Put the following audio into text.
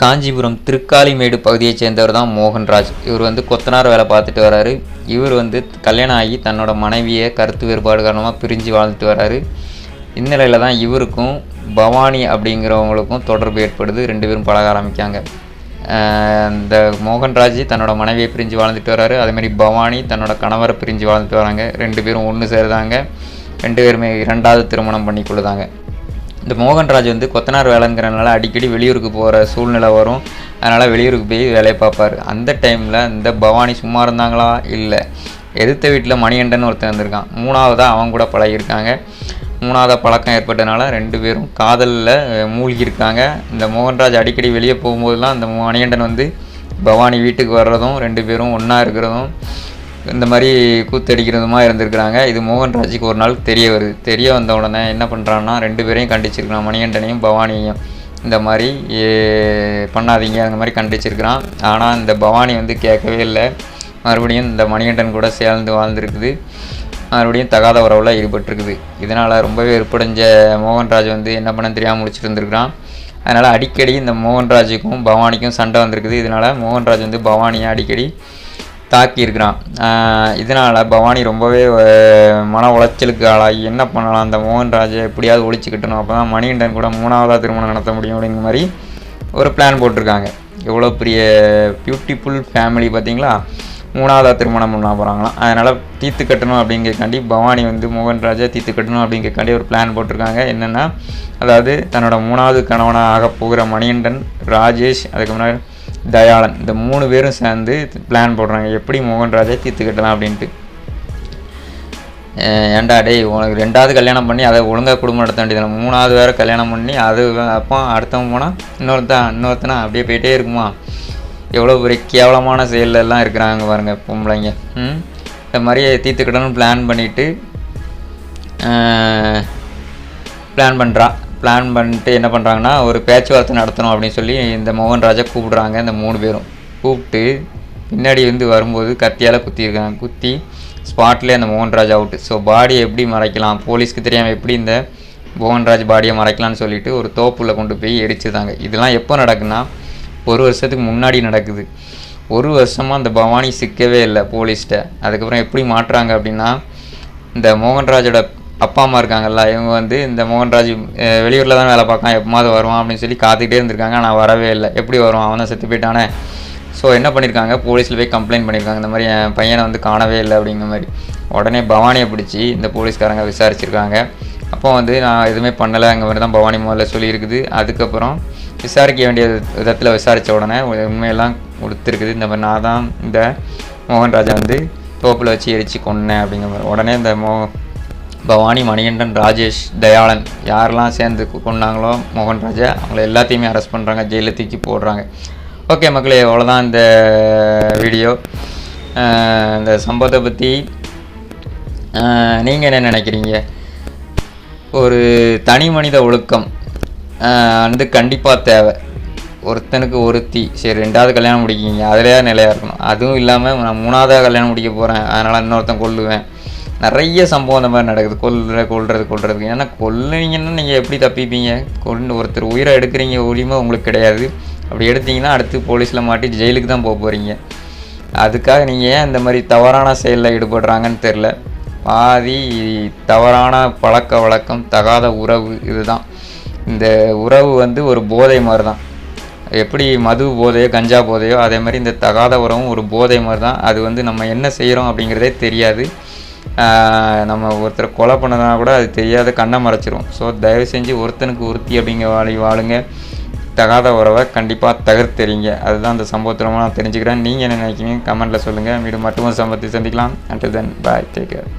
காஞ்சிபுரம் திருக்காலிமேடு பகுதியைச் சேர்ந்தவர் தான் மோகன்ராஜ். இவர் வந்து கொத்தனார் வேலை பார்த்துட்டு வராரு. இவர் வந்து கல்யாணம் ஆகி தன்னோட மனைவியை கருத்து வேறுபாடு காரணமாக பிரிஞ்சு வாழ்ந்துட்டு வராரு. இந்நிலையில் தான் இவருக்கும் பவானி அப்படிங்கிறவங்களுக்கும் தொடர்பு ஏற்படுது. ரெண்டு பேரும் பழக ஆரம்பிக்காங்க. இந்த மோகன்ராஜ் தன்னோட மனைவியை பிரிஞ்சு வாழ்ந்துட்டு வராரு. அதேமாதிரி பவானி தன்னோட கணவரை பிரிஞ்சு வாழ்ந்துட்டு வராங்க. ரெண்டு பேரும் ஒன்று சேருதாங்க. ரெண்டு பேருமே இரண்டாவது திருமணம் பண்ணி கொள்ளுதாங்க இந்த மோகன்ராஜ் வந்து கொத்தனார் வேலைங்கிறனால அடிக்கடி வெளியூருக்கு போகிற சூழ்நிலை வரும். அதனால் வெளியூருக்கு போய் வேலையை பார்ப்பார். அந்த டைமில் இந்த பவானி சும்மா இருந்தாங்களா? இல்லை. எதிர்த்த வீட்டில் மணிகண்டன் ஒருத்தன் வந்திருக்கான் மூணாவதாக அவங்க கூட பழகியிருக்காங்க. மூணாவதாக பழக்கம் ஏற்பட்டனால ரெண்டு பேரும் காதலில் மூழ்கியிருக்காங்க. இந்த மோகன்ராஜ் அடிக்கடி வெளியே போகும்போதெல்லாம் இந்த மணிகண்டன் வந்து பவானி வீட்டுக்கு வர்றதும் ரெண்டு பேரும் ஒன்றா இருக்கிறதும் இந்த மாதிரி கூத்தடிக்கிறதுமா இருந்திருக்கிறாங்க. இது மோகன்ராஜுக்கு ஒரு நாள் தெரிய வருது. தெரிய வந்த உடனே என்ன பண்ணுறான்னா ரெண்டு பேரையும் கண்டிச்சிருக்கிறான். மணிகண்டனையும் பவானியையும். இந்த மாதிரி ஏ, பண்ணாதீங்க. அந்த மாதிரி கண்டிச்சிருக்கிறான். ஆனால் இந்த பவானி வந்து கேட்கவே இல்லை. மறுபடியும் இந்த மணிகண்டன் கூட சேர்ந்து வாழ்ந்துருக்குது. மறுபடியும் தகாத உறவில் ஈடுபட்டிருக்குது. இதனால் ரொம்பவே வெறுப்படைஞ்ச மோகன்ராஜ் வந்து என்ன பண்ண தெரியாமல் முடிச்சிருந்துருக்கிறான் இருந்திருக்கிறான் அதனால் அடிக்கடி இந்த மோகன்ராஜுக்கும் பவானிக்கும் சண்டை வந்திருக்குது. இதனால் மோகன்ராஜ் வந்து பவானியை அடிக்கடி தாக்கியிருக்கிறான். இதனால் பவானி ரொம்பவே மன உளைச்சலுக்கு ஆளாகி என்ன பண்ணலாம் அந்த மோகன்ராஜை எப்படியாவது ஒழிச்சுக்கிட்டணும். அப்போ தான் மணிகண்டன் கூட மூணாவதாக திருமணம் நடத்த முடியும் அப்படிங்கிற மாதிரி ஒரு பிளான் போட்டிருக்காங்க. எவ்வளோ பெரிய பியூட்டிஃபுல் ஃபேமிலி பார்த்தீங்களா? மூணாவதாக திருமணம் பண்ண போகிறாங்களாம் அதனால் தீர்த்து கட்டணும் அப்படிங்கிறக்காண்டி பவானி வந்து மோகன்ராஜை தீர்த்து கட்டணும் அப்படிங்கிறக்காண்டி ஒரு பிளான் போட்டிருக்காங்க. என்னென்னா அதாவது தன்னோட மூணாவது கணவனாக ஆக போகிற மணிகண்டன் ராஜேஷ் அதுக்கு முன்னாடி தயாளன். இந்த மூணு பேரும் சேர்ந்து பிளான் போடுறாங்க. எப்படி மோகன்ராஜை தீர்த்துக்கிட்டலாம் அப்படின்ட்டு. ஏண்டா ஏன்டா டேய் உனக்கு ரெண்டாவது கல்யாணம் பண்ணி அதை ஒழுங்காக குடும்பம் நடத்த வேண்டியது மூணாவது வேறு கல்யாணம் பண்ணி அது அப்போ அடுத்தவன் போனால் இன்னொருத்தன் இன்னொருத்தனா அப்படியே போயிட்டே இருக்குமா? எவ்வளோ பெரிய கேவலமான செயலெல்லாம் இருக்கிறாங்க பாருங்கள் பொம்பளைங்க. ம்? இந்த மாதிரி தீர்த்துக்கிட்டணும்னு பிளான் பண்ணிவிட்டு பிளான் பண்ணுறா பிளான் பண்ணிட்டு என்ன பண்ணுறாங்கன்னா ஒரு பேச்சுவார்த்தை நடத்தணும் அப்படின்னு சொல்லி இந்த மோகன்ராஜை கூப்பிடுறாங்க இந்த மூணு பேரும். கூப்பிட்டு பின்னாடி வந்து வரும்போது கத்தியால் குத்தியிருக்காங்க குத்தி ஸ்பாட்லேயே அந்த மோகன்ராஜ் அவுட்டு ஸோ பாடியை எப்படி மறைக்கலாம்? போலீஸ்க்கு தெரியாமல் எப்படி இந்த மோகன்ராஜ் பாடியை மறைக்கலாம்னு சொல்லிட்டு ஒரு தோப்புல கொண்டு போய் எரிச்சுதாங்க. இதெல்லாம் எப்போ நடக்குன்னா ஒரு வருஷத்துக்கு முன்னாடி நடக்குது. ஒரு வருஷமாக அந்த பவானி சிக்கவே இல்லை போலீஸ்கிட்ட. அதுக்கப்புறம் எப்படி மாட்டுறாங்க அப்படின்னா இந்த மோகன்ராஜோட அப்பா அம்மா இருக்காங்கல்ல இவங்க வந்து இந்த மோகன்ராஜ் வெளியூரில் தான் வேலை பார்க்கான் எப்போமாவது வருவான் அப்படின்னு சொல்லி காத்துக்கிட்டே இருந்திருக்காங்க. ஆனால் வரவே இல்லை. எப்படி வருவான்? அவன் தான் செத்து போயிட்டானே. ஸோ என்ன பண்ணியிருக்காங்க போலீஸில் போய் கம்ப்ளைண்ட் பண்ணியிருக்காங்க இந்த மாதிரி என் பையனை வந்து காணவே இல்லை அப்படிங்கிற மாதிரி. உடனே பவானியை பிடிச்சி இந்த போலீஸ்காரங்க விசாரிச்சிருக்காங்க. அப்போ வந்து நான் எதுவுமே பண்ணலை. அங்கே மாதிரி தான் பவானி முதல்ல சொல்லியிருக்குது. அதுக்கப்புறம் விசாரிக்க வேண்டிய விதத்தில் விசாரித்த உடனே உண்மையெல்லாம் கொடுத்துருக்குது. இந்த மாதிரி நான் தான் இந்த மோகன்ராஜை வந்து தோப்பில் வச்சு எரிச்சு கொன்னேன் அப்படிங்கிற மாதிரி. உடனே இந்த மோ பவானி மணிகண்டன் ராஜேஷ் தயாளன் யாரெல்லாம் சேர்ந்து கொண்டாங்களோ மோகன்ராஜா அவங்கள எல்லாத்தையுமே அரெஸ்ட் பண்ணுறாங்க ஜெயிலில் தூக்கி போடுறாங்க. ஓகே மக்களே அவ்வளோதான் இந்த வீடியோ இந்த சம்பவத்தை பற்றி நீங்கள் என்ன நினைக்கிறீங்க? ஒரு தனி மனித ஒழுக்கம் வந்து கண்டிப்பாக தேவை. ஒருத்தனுக்கு ஒருத்தி சரி ரெண்டாவது கல்யாணம் முடிக்கிங்க அதிலேயே நிலையாக இருக்கணும். அதுவும் இல்லாமல் நான் மூணாவதாக கல்யாணம் முடிக்க போகிறேன் அதனால் இன்னொருத்தன் கொள்ளுவேன் நிறைய சம்பவம் அந்த மாதிரி நடக்குது. கொல்ற கொள்றது கொள்றதுக்கு ஏன்னா கொல்லுனீங்கன்னா நீங்கள் எப்படி தப்பிப்பீங்க? கொண்டு ஒருத்தர் உயிரை எடுக்கிறீங்க உரிமை உங்களுக்கு கிடையாது. அப்படி எடுத்தீங்கன்னா அடுத்து போலீஸில் மாட்டி ஜெயிலுக்கு தான் போக போகிறீங்க அதுக்காக நீங்கள் ஏன் இந்த மாதிரி தவறான செயலில் ஈடுபடுறாங்கன்னு தெரில பாதி தவறான பழக்க வழக்கம் தகாத உறவு இதுதான். இந்த உறவு வந்து ஒரு போதை மாதிரி தான் எப்படி மது போதையோ கஞ்சா போதையோ அதே மாதிரி இந்த தகாத உறவும் ஒரு போதை மாதிரி தான் அது வந்து நம்ம என்ன செய்கிறோம் அப்படிங்கிறதே தெரியாது. நம்ம ஒருத்தரை கொலை பண்ணதுனா கூட அது தெரியாத கண்ணை மறைச்சிரும். ஸோ தயவு செஞ்சு ஒருத்தனுக்கு ஒருத்தி அப்படிங்கிற வாழி வாழுங்க. தகாத உறவை கண்டிப்பாக தகர்த்தெறிங்க. அதுதான் அந்த சம்பவத்தில் நான் தெரிஞ்சுக்கிறேன். நீங்கள் என்ன நினைக்கிறீங்க? கமெண்ட்டில் சொல்லுங்கள் மீண்டும் மட்டும் சம்பவத்தை சந்திக்கலாம். And then bye take care